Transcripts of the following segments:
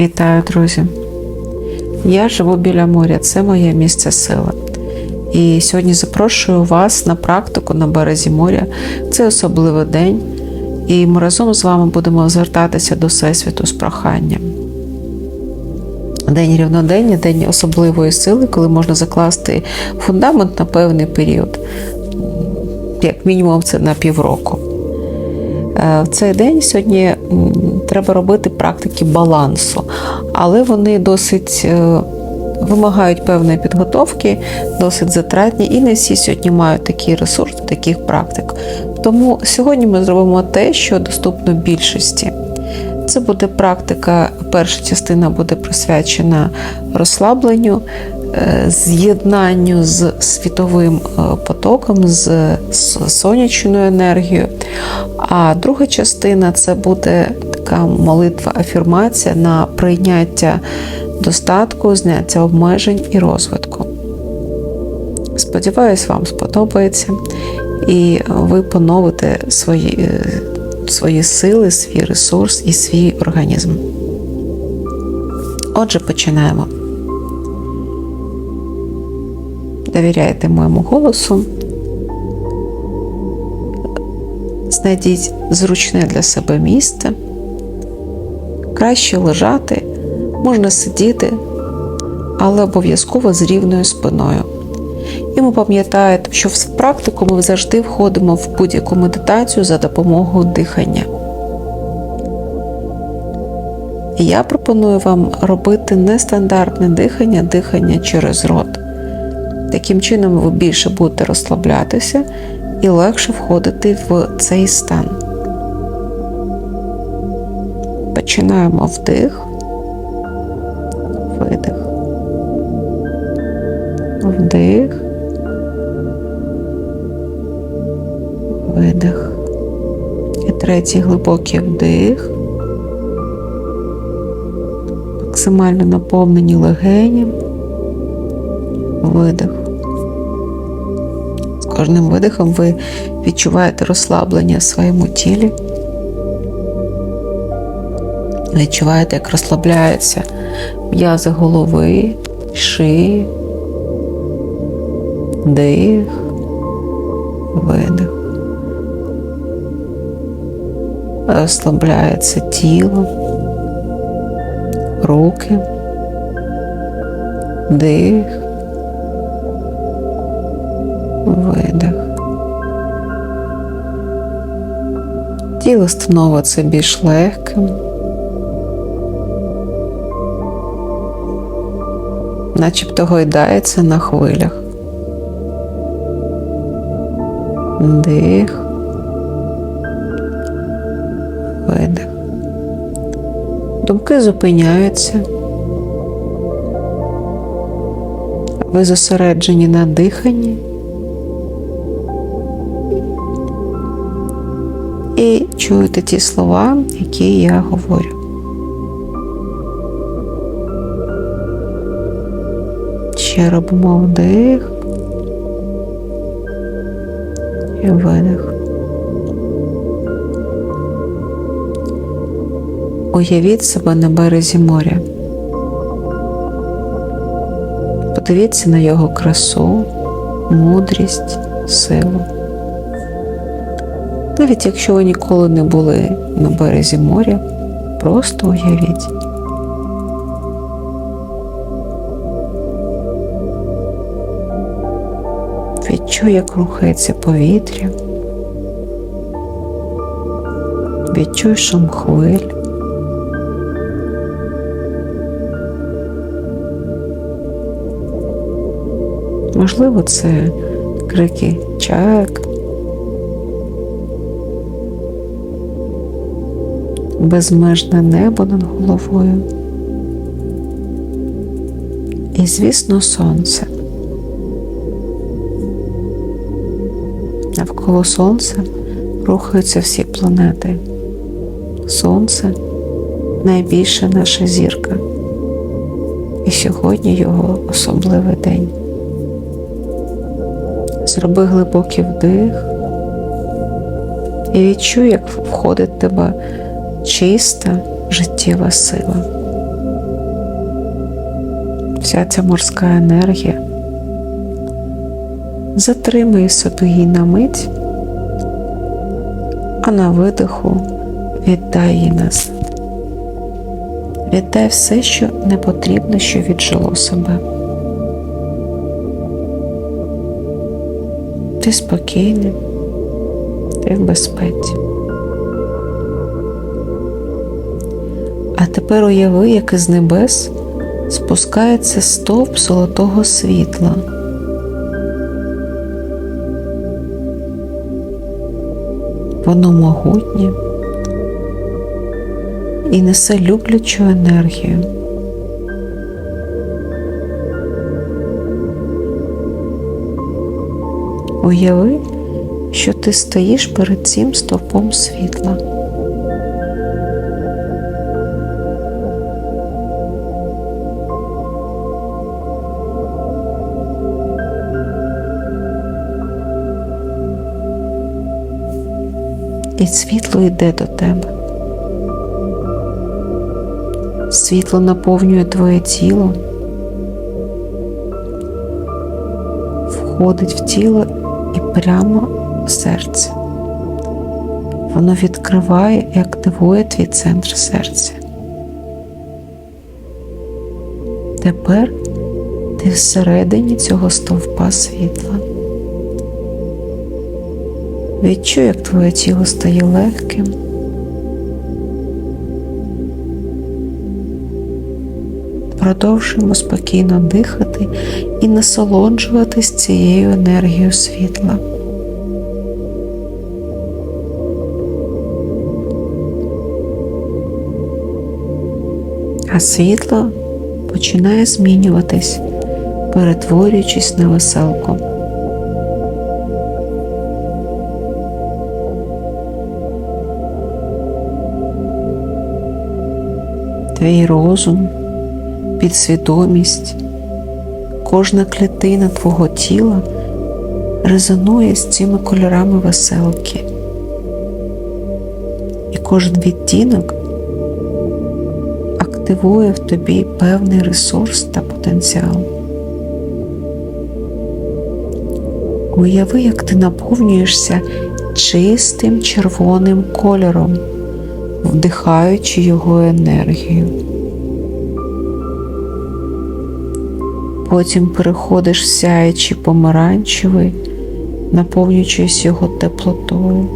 Вітаю, друзі! Я живу біля моря, це моє місце сили. І сьогодні запрошую вас на практику на березі моря. Це особливий день, і ми разом з вами будемо звертатися до Всесвіту з проханням. День рівнодення, день особливої сили, коли можна закласти фундамент на певний період, як мінімум, це на півроку. Е, В цей день сьогодні треба робити практики балансу, але вони досить е, вимагають певної підготовки, досить затратні, і не всі сьогодні мають такий ресурс таких практик. Тому сьогодні ми зробимо те, що доступно більшості. Це буде практика, перша частина буде присвячена розслабленню, е, з'єднанню з світовим е, потоком, з сонячною енергією. А друга частина це буде така молитва, афірмація на прийняття достатку, зняття обмежень і розвитку. Сподіваюсь, вам сподобається, і ви поновите свої, е, свої сили, свій ресурс і свій організм. Отже, починаємо. Довіряйте моєму голосу. Знайдіть зручне для себе місце. Краще лежати, можна сидіти, але обов'язково з рівною спиною. І ми пам'ятаєте, що в практику ми завжди входимо в будь-яку медитацію за допомогою дихання. Я пропоную вам робити нестандартне дихання, дихання через рот. Таким чином ви більше будете розслаблятися і легше входити в цей стан. Починаємо вдих, видих, вдих, видих. І третій глибокий вдих. Максимально наповнені легені, видих. З кожним видихом ви відчуваєте розслаблення в своєму тілі. Відчуваєте, як розслабляються м'язи голови, шиї, дих, видих. Розслабляється тіло, руки, дих, видих. Тіло становиться більш легким. Начебто гойдається на хвилях. Дих, видих. Думки зупиняються. Ви зосереджені на диханні. І чуєте ті слова, які я говорю. Ще робимо вдих і видих. Уявіть себе на березі моря. Подивіться на його красу, мудрість, силу. Навіть якщо ви ніколи не були на березі моря, просто уявіть. Відчуй, як рухається повітря. Відчуй шум хвиль. Можливо, це крики чаек. Безмежне небо над головою. І, звісно, сонце. Навколо Сонця рухаються всі планети. Сонце найбільша наша зірка. І сьогодні його особливий день. Зроби глибокий вдих і відчуй, як входить в тебе чиста життєва сила. вся ця морська енергія. Затримай собі її на мить, а на видиху віддай її назад. Віддай все, що не потрібно, що віджило себе. Ти спокійний, ти в безпеці. А тепер уяви, як із небес спускається стовп золотого світла. Воно могутнє і несе люблячу енергію. Уяви, що ти стоїш перед цим стовпом світла. І світло йде до тебе. Світло наповнює твоє тіло, входить в тіло і прямо в серце. Воно відкриває і активує твій центр серця. Тепер ти всередині цього стовпа світла. Відчуй, як твоє тіло стає легким. Продовжуємо спокійно дихати і насолоджуватись цією енергією світла. А світло починає змінюватись, перетворюючись на веселку. Твій розум, підсвідомість, кожна клітина твого тіла резонує з цими кольорами веселки. І кожен відтінок активує в тобі певний ресурс та потенціал. Уяви, як ти наповнюєшся чистим червоним кольором, вдихаючи його енергію. Потім переходиш в сяючий помаранчевий, наповнюючись його теплотою.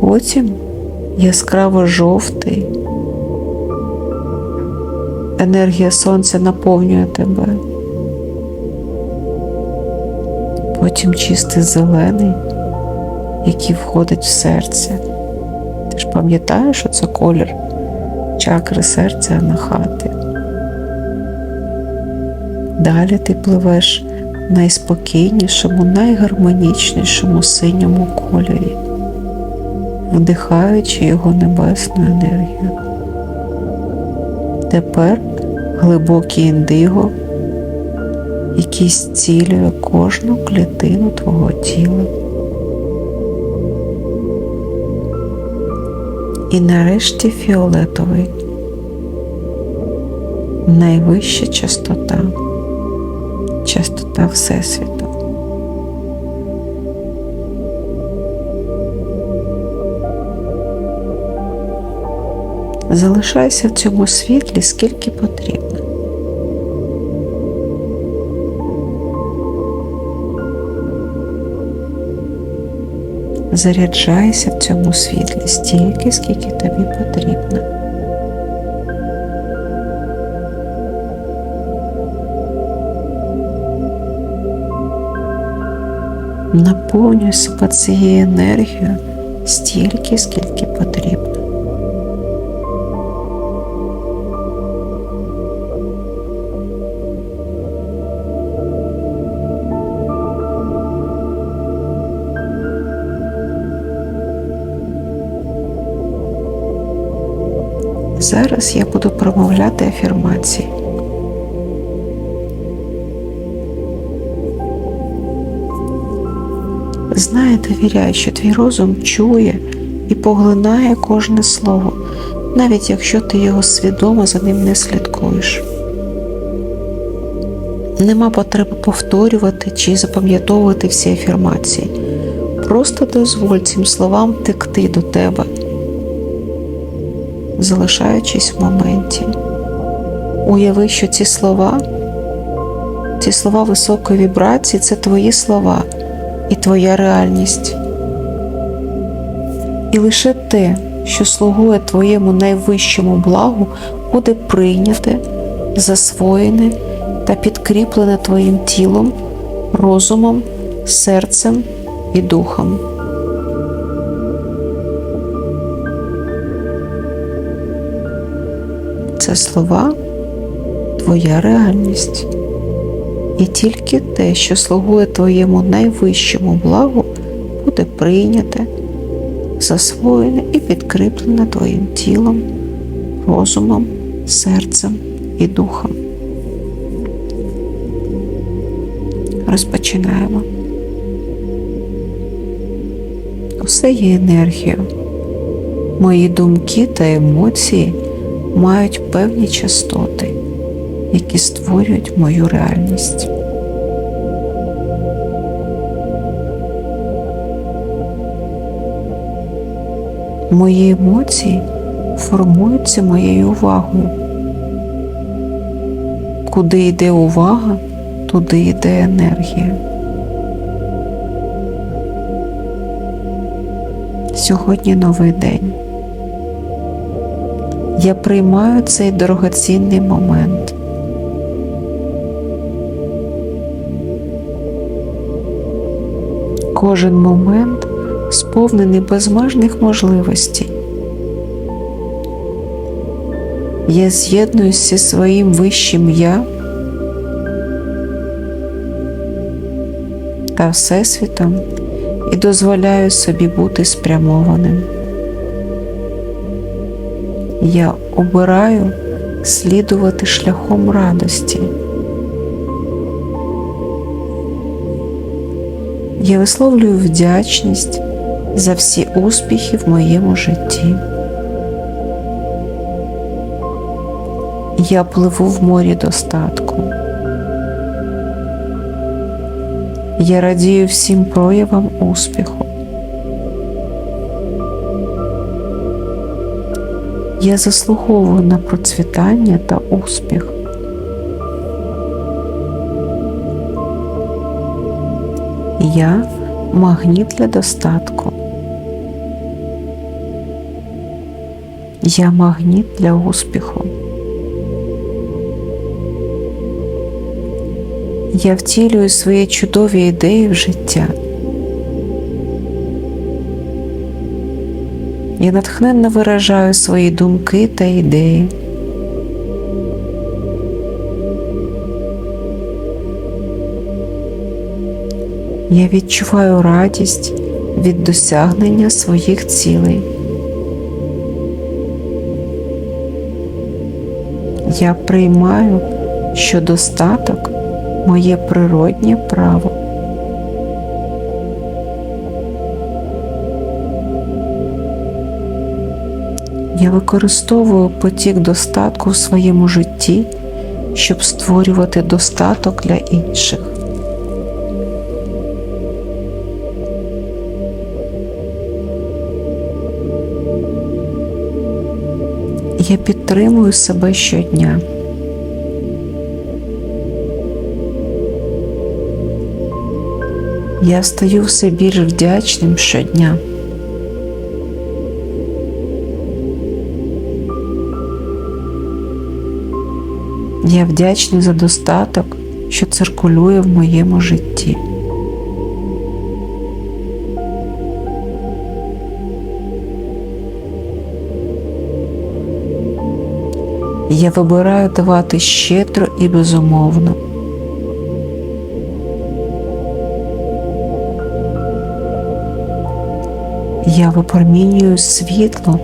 Потім яскраво жовтий. Енергія сонця наповнює тебе. Потім чистий зелений, який входить в серце. Ти ж пам'ятаєш, що це колір чакри серця анахати. Далі ти пливеш в найспокійнішому, найгармонічнішому синьому кольорі вдихаючи його небесну енергію. Тепер глибокий індиго, який зцілює кожну клітину твого тіла. І нарешті фіолетовий, найвища частота, частота Всесвіту. Залишайся в цьому світлі скільки потрібно. Заряджайся в цьому світлі стільки, скільки тобі потрібно. Наповнюй себе цією енергією стільки, скільки потрібно. Зараз я буду промовляти афірмації. Знай, довіряй, що твій розум чує і поглинає кожне слово, навіть якщо ти його свідомо за ним не слідкуєш. Нема потреби повторювати чи запам'ятовувати всі афірмації. Просто дозволь цим словам текти до тебе, залишаючись в моменті. Уяви, що ці слова, ці слова високої вібрації це твої слова і твоя реальність. І лише те, що слугує твоєму найвищому благу, буде прийняте, засвоєне та підкріплене твоїм тілом, розумом, серцем і духом. Це слова твоя реальність. І тільки те, що слугує твоєму найвищому благу, буде прийняте, засвоєне і підкріплене твоїм тілом, розумом, серцем і духом. Розпочинаємо. Усе є енергією. Мої думки та емоції мають певні частоти, які створюють мою реальність. Мої емоції формуються моєю увагою. Куди йде увага, туди йде енергія. Сьогодні новий день. Я приймаю цей дорогоцінний момент. Кожен момент сповнений безмежних можливостей. Я з'єднуюся зі своїм вищим я та Всесвітом і дозволяю собі бути спрямованим. Я обираю слідувати шляхом радості. Я висловлюю вдячність за всі успіхи в моєму житті. Я пливу в морі достатку. Я радію всім проявам успіху. Я заслуговую на процвітання та успіх. Я магніт для достатку. Я магніт для успіху. Я втілюю свої чудові ідеї в життя. Я натхненно виражаю свої думки та ідеї. Я відчуваю радість від досягнення своїх цілей. Я приймаю, що достаток моє природнє право. Я використовую потік достатку в своєму житті, щоб створювати достаток для інших. Я підтримую себе щодня. Я стаю все більш вдячним щодня. Я вдячний за достаток, що циркулює в моєму житті. Я вибираю давати щедро і безумовно. Я випромінюю світло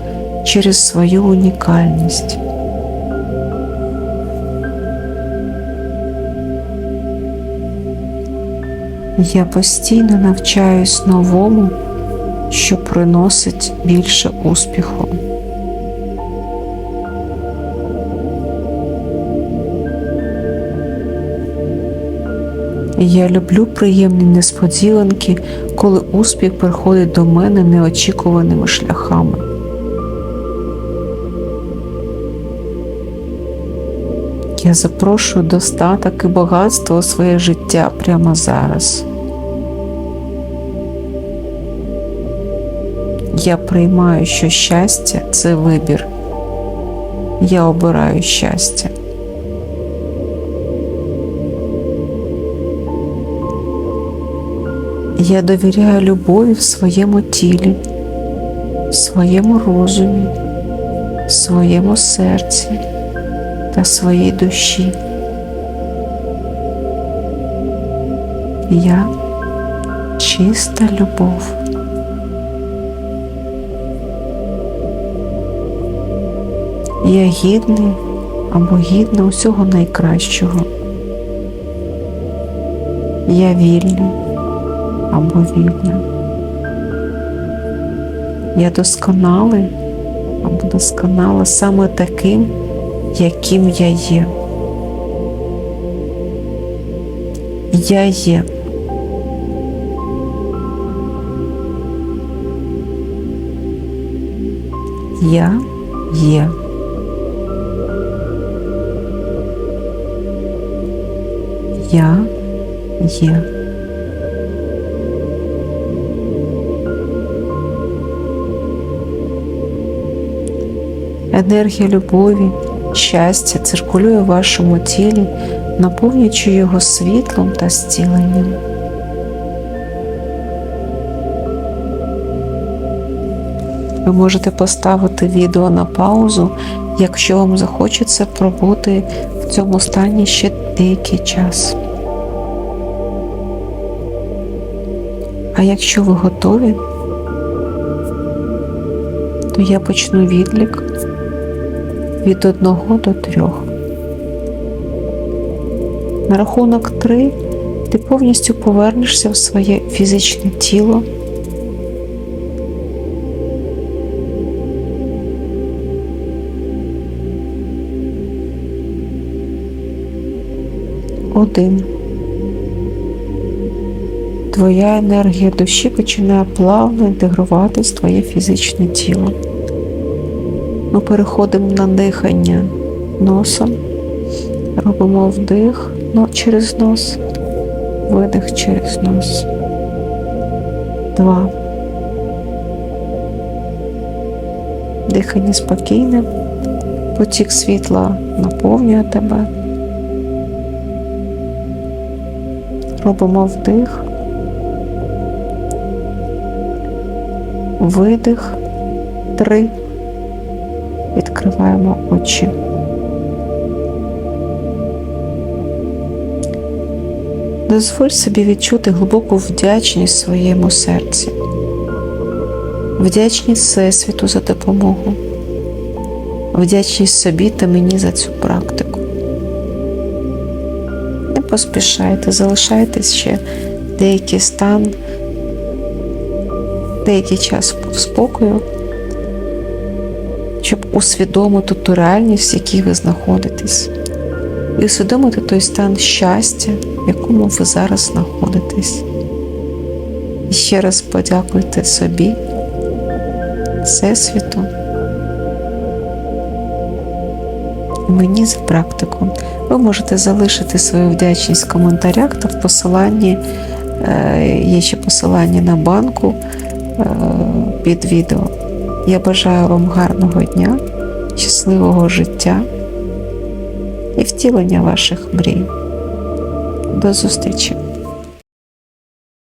через свою унікальність. Я постійно навчаюсь новому, що приносить більше успіху. Я люблю приємні несподіванки, коли успіх приходить до мене неочікуваними шляхами. Я запрошую достаток і багатство у своє життя прямо зараз. Я приймаю, що щастя це вибір. Я обираю щастя. Я довіряю любові в своєму тілі, в своєму розумі, в своєму серці та своїй душі. Я чиста любов. Я гідний або гідна усього найкращого. Я вільний або вільна. Я досконалий або досконала саме таким, яким я є. Я є. Я є. Я є. Енергія любові, щастя циркулює в вашому тілі, наповнюючи його світлом та зціленням. Ви можете поставити відео на паузу, якщо вам захочеться пробути в цьому стані ще деякий час. А якщо ви готові, то я почну відлік від 1 до 3. На рахунок 3 ти повністю повернешся в своє фізичне тіло. Один. Твоя енергія душі починає плавно інтегруватись в твоє фізичне тіло. Ми переходимо на дихання носом, робимо вдих через нос, видих через нос. Два. Дихання спокійне, потік світла наповнює тебе. Робимо вдих, видих, три. Відкриваємо очі. Дозволь собі відчути глибоку вдячність своєму серці, вдячність Всесвіту за допомогу, вдячність собі та мені за цю практику. Не поспішайте, залишайтесь ще деякий стан, деякий час спокою, щоб усвідомити ту реальність, в якій ви знаходитесь, і усвідомити той стан щастя, в якому ви зараз знаходитесь. І ще раз подякуйте собі, Всесвіту, мені за практику. Ви можете залишити свою вдячність в коментарях та в посиланні, е, є ще посилання на банку е, під відео. Я бажаю вам гарного дня, щасливого життя і втілення ваших мрій. До зустрічі!